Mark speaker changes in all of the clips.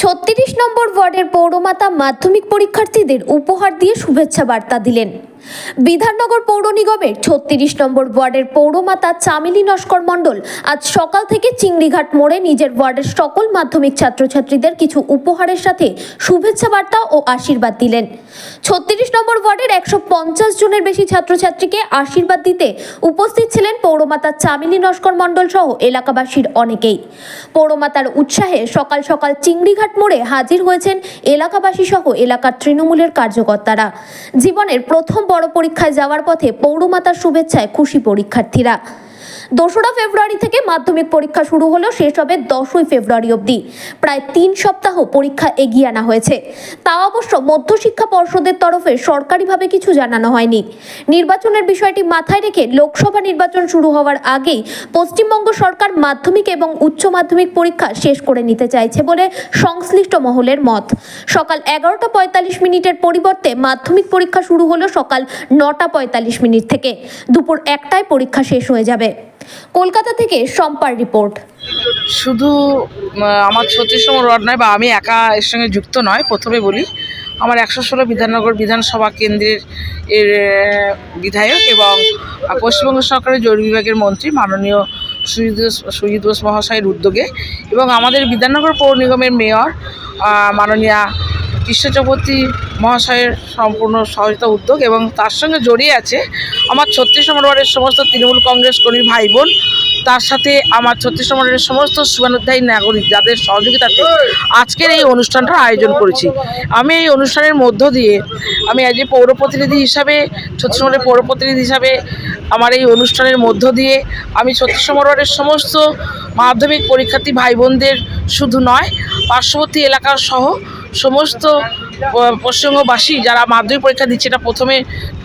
Speaker 1: ছত্রিশ নম্বর ওয়ার্ডের পৌরমাতা মাধ্যমিক পরীক্ষার্থীদের উপহার দিয়ে শুভেচ্ছা বার্তা দিলেন। বিধাননগর পৌর নিগমের ছত্রিশ নম্বর ওয়ার্ডের পৌরমাতা চামেলি নস্কর মণ্ডল আজ সকাল থেকে চিংড়িঘাট মোড়ে নিজের ওয়ার্ডের সকল মাধ্যমিক ছাত্রছাত্রীদের কিছু উপহারের সাথে শুভেচ্ছা বার্তা ও আশীর্বাদ দিলেন। ছত্রিশ নম্বর ওয়ার্ডের একশো পঞ্চাশ জনের বেশি ছাত্রছাত্রীকে আশীর্বাদ দিতে উপস্থিত ছিলেন পৌরমাতা চামেলি নস্কর মণ্ডল সহ এলাকাবাসীর অনেকেই। পৌরমাতার উৎসাহে সকাল সকাল চিংড়িঘাট মোড়ে হাজির হয়েছেন এলাকাবাসী সহ এলাকার তৃণমূলের কার্যকর্তারা। জীবনের প্রথম বড় পরীক্ষায় যাওয়ার পথে পৌরমাতার শুভেচ্ছায় খুশি পরীক্ষার্থীরা। দোসরা ফেব্রুয়ারি থেকে মাধ্যমিক পরীক্ষা শুরু হলো শেষ হবে দশই ফেব্রুয়ারি অবধি। প্রায় তিন সপ্তাহ পরীক্ষা এগিয়ে আনা হয়েছে। তা অবশ্য মধ্যশিক্ষা পর্ষদের তরফে সরকারিভাবে কিছু জানানো হয়নি। নির্বাচনের বিষয়টি মাথায় রেখে লোকসভা নির্বাচন শুরু হওয়ার আগেই পশ্চিমবঙ্গ সরকার মাধ্যমিক এবং উচ্চ মাধ্যমিক পরীক্ষা শেষ করে নিতে চাইছে বলে সংশ্লিষ্ট মহলের মত। সকাল এগারোটা পঁয়তাল্লিশ মিনিটের পরিবর্তে মাধ্যমিক পরীক্ষা শুরু হলো সকাল নটা পঁয়তাল্লিশ মিনিট থেকে। দুপুর একটায় পরীক্ষা শেষ হয়ে যাবে। কলকাতা থেকে সম্পার রিপোর্ট।
Speaker 2: শুধু আমার ছত্রিশ নম্বর ওয়ার্ড নয় বা আমি একা এর সঙ্গে যুক্ত নয়, প্রথমে বলি, আমার একশো ষোলো বিধাননগর বিধানসভা কেন্দ্রের এর বিধায়ক এবং পশ্চিমবঙ্গ সরকারের জরুরি বিভাগের মন্ত্রী মাননীয় সুজিত সুজিত ঘোষ মহাশয়ের উদ্যোগে এবং আমাদের বিধাননগর পৌর নিগমের মেয়র মাননীয়া কৃষ্ণ মহাশয়ের সম্পূর্ণ সহযোগিতা উদ্যোগ এবং তার সঙ্গে জড়িয়ে আছে আমার ছত্রিশ নম্বর ওয়ার্ডের সমস্ত তৃণমূল কংগ্রেস কর্মী ভাই বোন, তার সাথে আমার ছত্রিশ নম্বরের সমস্ত শুভানুধ্যায়ী নাগরিক যাদের সহযোগিতাতে আজকের এই অনুষ্ঠানটার আয়োজন করেছি। আমি এই অনুষ্ঠানের মধ্য দিয়ে আমি আজ পৌর প্রতিনিধি হিসাবে, ছত্রিশ নম্বরের পৌর প্রতিনিধি হিসাবে আমার এই অনুষ্ঠানের মধ্য দিয়ে আমি ছত্রিশ নম্বর ওয়ার্ডের সমস্ত মাধ্যমিক পরীক্ষার্থী ভাই বোনদের শুধু নয়, পার্শ্ববর্তী এলাকার সহ সমস্ত পশ্চিমবঙ্গবাসী যারা মাধ্যমিক পরীক্ষা দিচ্ছে, এটা প্রথমে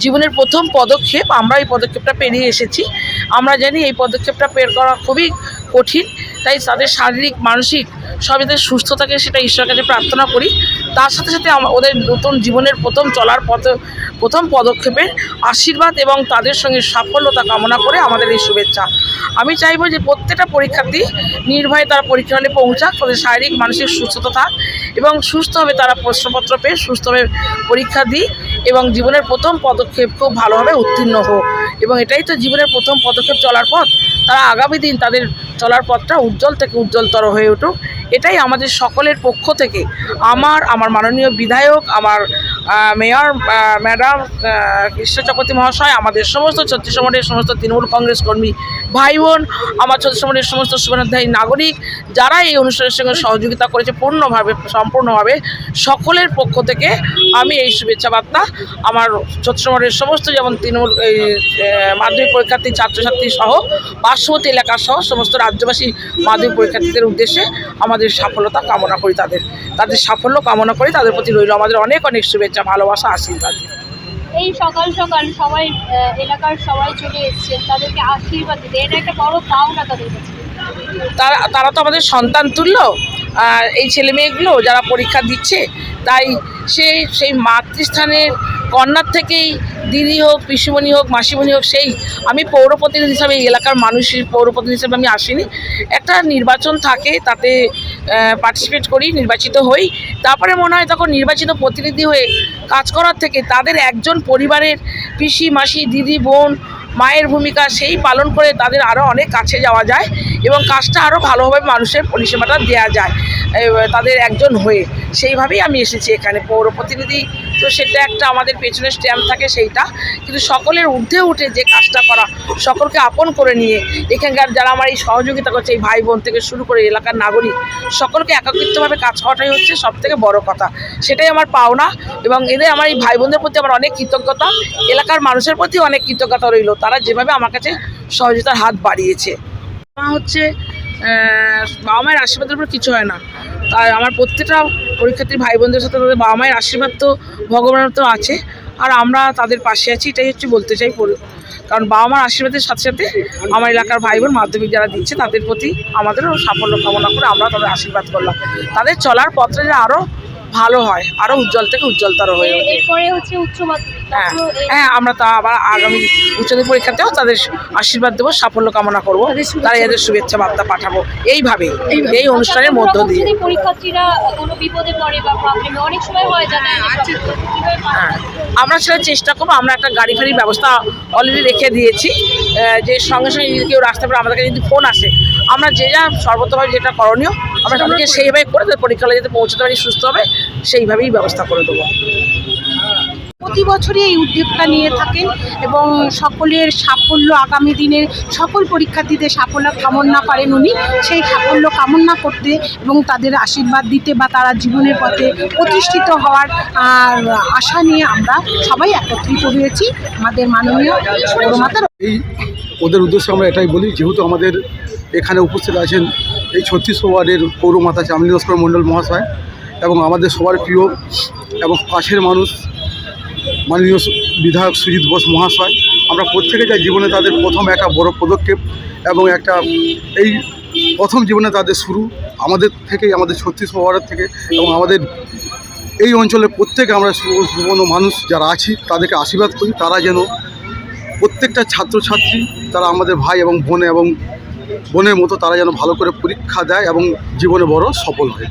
Speaker 2: জীবনের প্রথম পদক্ষেপ, আমরা এই পদক্ষেপটা পেরিয়ে এসেছি। আমরা জানি এই পদক্ষেপটা পের করা খুবই কঠিন, তাই তাদের শারীরিক, মানসিক সব যাতে সুস্থ থাকে সেটা ঈশ্বরের কাছে প্রার্থনা করি। তার সাথে সাথে ওদের নতুন জীবনের প্রথম চলার পথে প্রথম পদক্ষেপের আশীর্বাদ এবং তাদের সঙ্গে সাফল্যতা কামনা করে আমাদের এই শুভেচ্ছা। আমি চাইব যে প্রত্যেকটা পরীক্ষার্থী নির্ভয়ে তারা পরীক্ষা হলে পৌঁছাক, তাদের শারীরিক, মানসিক সুস্থতা থাক এবং সুস্থভাবে তারা প্রশ্নপত্র পেয়ে সুস্থভাবে পরীক্ষা দিই এবং জীবনের প্রথম পদক্ষেপ খুব ভালোভাবে উত্তীর্ণ হোক। এবং এটাই তো জীবনের প্রথম পদক্ষেপ চলার পথ। তারা আগামী দিন তাদের চলার পথটা উজ্জ্বল থেকে উজ্জ্বলতর হয়ে উঠুক। এটাই আমাদের সকলের পক্ষ থেকে। আমার আমার মাননীয় বিধায়ক, আমার মেয়র ম্যাডাম কৃষ্ণ চক্রবর্তী মহাশয় আমাদের সমস্ত ছত্রিশ নম্বরের সমস্ত তৃণমূল কংগ্রেস কর্মী ভাই বোন আমার নম্বরের সমস্ত শুভানুধ্যায়ী নাগরিক, যারা এই অনুষ্ঠানের সঙ্গে সহযোগিতা করেছে পূর্ণভাবে, সম্পূর্ণভাবে, সকলের পক্ষ থেকে আমি এই শুভেচ্ছা বার্তা, আমার নম্বরের সমস্ত যেমন তৃণমূল, এই মাধ্যমিক পরীক্ষার্থী, ছাত্রছাত্রী সহ, পার্শ্ববর্তী এলাকা সহ, সমস্ত রাজ্যবাসী মাধ্যমিক পরীক্ষার্থীদের উদ্দেশ্যে আমাদের সাফল্যতা কামনা করি তাদের। তাদের সাফল্য কামনা করি, তাদের প্রতি রইল আমাদের অনেক অনেক শুভেচ্ছা, ভালোবাসা, আশীর্বাদ।
Speaker 3: এই সকাল সকাল সবাই এলাকার সবাই চলে এসছেন। তাদেরকে আশীর্বাদ দিতে। এটা একটা বড় পাওনা তাদের কাছে।
Speaker 2: তারা তারা তো আমাদের সন্তান তুল্য। আর এই ছেলে মেয়েগুলো যারা পরীক্ষা দিচ্ছে, তাই সে, সেই মাতৃস্থানের কন্যার থেকেই দিদি হোক, পিসিমণি হোক, মাসিমণি হোক, সেই আমি পৌর প্রতিনিধি হিসাবে, এই এলাকার মানুষের পৌর প্রতিনিধি হিসাবে আমি আসিনি। একটা নির্বাচন থাকে, তাতে পার্টিসিপেট করি, নির্বাচিত হই। তারপরে মনে হয় তখন নির্বাচিত প্রতিনিধি হয়ে কাজ করার থেকে তাদের একজন পরিবারের পিসি, মাসি, দিদি, বোন মায়ের ভূমিকা সেই পালন করে তাদের আরও অনেক কাছে যাওয়া যায় এবং কাজটা আরও ভালোভাবে মানুষের পরিষেবাটা দেওয়া যায় তাদের একজন হয়ে। সেইভাবেই আমি এসেছি এখানে পৌর প্রতিনিধি। তো সেটা একটা আমাদের পেছনে স্ট্যাম্প থাকে সেইটা। কিন্তু সকলের ঊর্ধ্বে উঠে যে কাজটা করা, সকলকে আপন করে নিয়ে, এখানকার যারা আমার এই সহযোগিতা করছে, এই ভাই বোন থেকে শুরু করে এলাকার নাগরিক, সকলকে একাকৃতভাবে কাজ করাটাই হচ্ছে সব থেকে বড় কথা। সেটাই আমার পাওনা এবং এদের আমার এই ভাই বোনদের প্রতি আমার অনেক কৃতজ্ঞতা। এলাকার মানুষের প্রতি অনেক কৃতজ্ঞতা রইল। তারা যেভাবে আমার কাছে সহযোগিতার হাত বাড়িয়েছে। মা হচ্ছে বাবা মায়ের আশীর্বাদের উপর কিছু হয় না। তাই আমার প্রত্যেকটা পরীক্ষার্থী ভাই বোনদের সাথে তাদের বাবা মায়ের আশীর্বাদ তো ভগবানের তো আছে। আর আমরা তাদের পাশে আছি, এটাই হচ্ছে বলতে চাই কারণ বাবা মার আশীর্বাদের সাথে সাথে আমার এলাকার ভাই বোন মাধ্যমিক যারা দিচ্ছে, তাদের প্রতি আমাদেরও সাফল্য কামনা করে আমরা তাদের আশীর্বাদ করলাম। তাদের চলার পথটা যে আরও ভালো হয় আরও উজ্জ্বল থেকে উজ্জ্বলতর হয়ে ওঠে।
Speaker 3: এরপরে হচ্ছে উচ্চ মাধ্যমিক
Speaker 2: হ্যাঁ হ্যাঁ আমরা তা আবার আগামী উচ্চমাধ্যমিক পরীক্ষাতেও তাদের আশীর্বাদ দেবো সাফল্য কামনা করব তারা এদের শুভেচ্ছা বার্তা পাঠাবো এইভাবে। এই অনুষ্ঠানের মধ্য দিয়ে।
Speaker 3: পরীক্ষার্থীরা কোনো বিপদে পড়ে বা প্রবলেমে অনেক সময় হয়
Speaker 2: হ্যাঁ আমরা সেটা চেষ্টা করব আমরা একটা গাড়ি ফাড়ির ব্যবস্থা অলরেডি রেখে দিয়েছি যে সঙ্গে সঙ্গে যদি কেউ রাস্তা পরে আমাদের কাছে যদি ফোন আসে আমরা যে যা সর্বতভাবে যেটা করণীয় আমরা তাদেরকে সেইভাবে করে তাদের পরীক্ষা হলে যাতে পৌঁছতে পারি সুস্থ হবে সেইভাবেই ব্যবস্থা করে দেবো।
Speaker 4: প্রতি বছরই এই উদ্যোগটা নিয়ে থাকেন এবং সকলের সাফল্য আগামী দিনের সকল পরীক্ষার্থীদের সাফল্য কামনা করেন উনি সেই সাফল্য কামনা করতে এবং তাদের আশীর্বাদ দিতে বা তারা জীবনের পথে প্রতিষ্ঠিত হওয়ার আর, আশা নিয়ে আমরা সবাই একত্রিত হয়েছি। আমাদের মাননীয়
Speaker 5: এই ওদের উদ্দেশ্যে আমরা এটাই বলি, যেহেতু আমাদের এখানে উপস্থিত আছেন এই ছত্রিশ ওয়ার্ডের পৌরমাতা চামলি নস্কর মণ্ডল মহাশয় এবং আমাদের সবার প্রিয় এবং কাছের মানুষ মাননীয় বিধায়ক সুজিত বোস মহাশয়। আমরা প্রত্যেকে যাই জীবনে তাদের প্রথম একটা বড় পদক্ষেপ এবং একটা এই প্রথম জীবনে তাদের শুরু আমাদের থেকেই, আমাদের ছত্রিশ ওয়ার্ডের থেকে এবং আমাদের এই অঞ্চলের প্রত্যেকে আমরা সুবর্ণ মানুষ যারা আছি, তাদেরকে আশীর্বাদ করি, তারা যেন প্রত্যেকটা ছাত্রছাত্রী, তারা আমাদের ভাই এবং বোনে এবং বোনের মতো তারা যেন ভালো করে পরীক্ষা দেয় এবং জীবনে বড় সফল হয়।